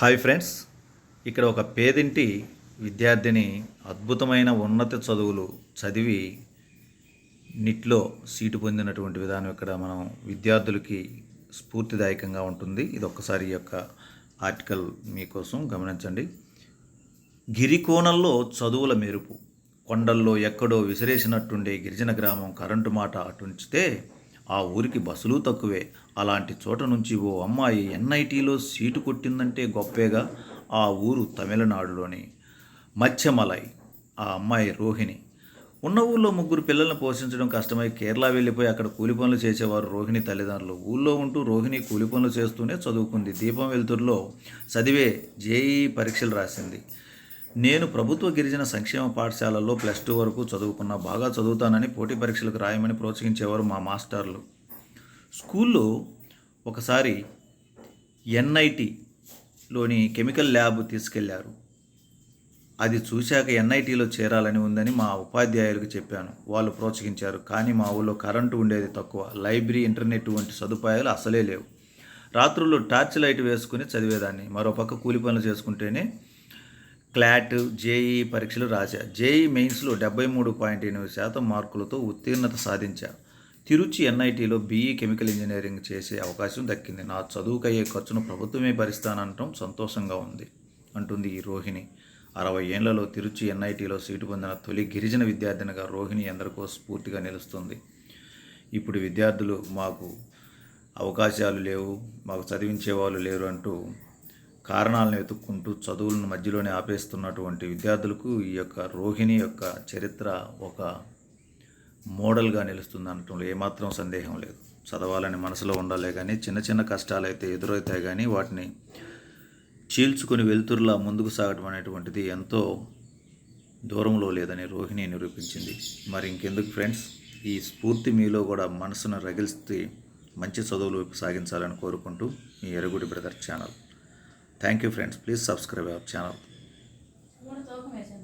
Hi friends ఇక్కడ ఒక పేదింటి విద్యార్థిని అద్భుతమైన ఉన్నత చదువులు చదివి నిట్లో సీటు పొందినటువంటి విధానం ఇక్కడ మనం విద్యార్థులకి స్ఫూర్తిదాయకంగా ఉంటుంది. ఇది ఒక్కసారి ఈ యొక్క ఆర్టికల్ మీకోసం గమనించండి. గిరికోణంలో చదువుల మెరుపు కొండల్లో ఎక్కడో విసిరేసినట్టుండే గిరిజన గ్రామం కరెంటు మాట అటుంచితే ఆ ఊరికి బస్సులు తక్కువే అలాంటి చోట నుంచి ఓ అమ్మాయి ఎన్ఐటీలో సీటు కొట్టిందంటే గొప్పేగా ఆ ఊరు తమిళనాడులోని మత్స్యమలై ఆ అమ్మాయి రోహిణి. ఉన్న ఊళ్ళో ముగ్గురు పిల్లల్ని పోషించడం కష్టమై కేరళ వెళ్ళిపోయి అక్కడ కూలి పనులు చేసేవారు రోహిణి తల్లిదండ్రులు. ఊళ్ళో ఉంటూ రోహిణి కూలి పనులు చేస్తూనే చదువుకుంది. దీపం వెలుతురులో చదివే జేఈ పరీక్షలు రాసింది. నేను ప్రభుత్వ గిరిజన సంక్షేమ పాఠశాలల్లో ప్లస్ టూ వరకు చదువుకున్న. బాగా చదువుతానని పోటీ పరీక్షలకు రాయమని ప్రోత్సహించేవారు మా మాస్టర్లు. స్కూల్లో ఒకసారి ఎన్ఐటిలోని కెమికల్ ల్యాబ్ తీసుకెళ్ళారు. అది చూశాక ఎన్ఐటీలో చేరాలని ఉందని మా ఉపాధ్యాయులకు చెప్పాను. వాళ్ళు ప్రోత్సహించారు. కానీ మా ఊళ్ళో కరెంటు ఉండేది తక్కువ. లైబ్రరీ ఇంటర్నెట్ వంటి సదుపాయాలు అసలే లేవు. రాత్రుల్లో టార్చ్ లైట్ వేసుకుని చదివేదాన్ని. మరోపక్క కూలి పనులు చేసుకుంటేనే క్లాట్ జేఈ పరీక్షలు రాశా. జేఈ మెయిన్స్లో డెబ్బై మూడు పాయింట్ ఎనిమిది శాతం మార్కులతో ఉత్తీర్ణత సాధించా. తిరుచి ఎన్ఐటీలో బీఈ కెమికల్ ఇంజనీరింగ్ చేసే అవకాశం దక్కింది. నా చదువుకయ్యే ఖర్చును ప్రభుత్వమే భరిస్తానంటం సంతోషంగా ఉంది అంటుంది ఈ రోహిణి. అరవై ఏళ్ళలో తిరుచి ఎన్ఐటీలో సీటు పొందిన తొలి గిరిజన విద్యార్థినిగా రోహిణి ఎందరికో స్ఫూర్తిగా నిలుస్తుంది. ఇప్పుడు విద్యార్థులు మాకు అవకాశాలు లేవు మాకు చదివించే వాళ్ళు లేరు అంటూ కారణాలను వెతుక్కుంటూ చదువులను మధ్యలోనే ఆపేస్తున్నటువంటి విద్యార్థులకు ఈ యొక్క రోహిణి యొక్క చరిత్ర ఒక మోడల్గా నిలుస్తుంది అనటంలో ఏమాత్రం సందేహం లేదు. చదవాలని మనసులో ఉండాలే కానీ చిన్న చిన్న కష్టాలు అయితే ఎదురవుతాయి కానీ వాటిని చీల్చుకుని వెలుతురులా ముందుకు సాగడం అనేటువంటిది ఎంతో దూరంలో లేదని రోహిణి నిరూపించింది. మరి ఇంకెందుకు ఫ్రెండ్స్? ఈ స్ఫూర్తి మీలో కూడా మనసును రగిలిస్తే మంచి చదువులు సాగించాలని కోరుకుంటూ మీ ఎరుగుడి brother channel. Thank you friends. Please subscribe our channel.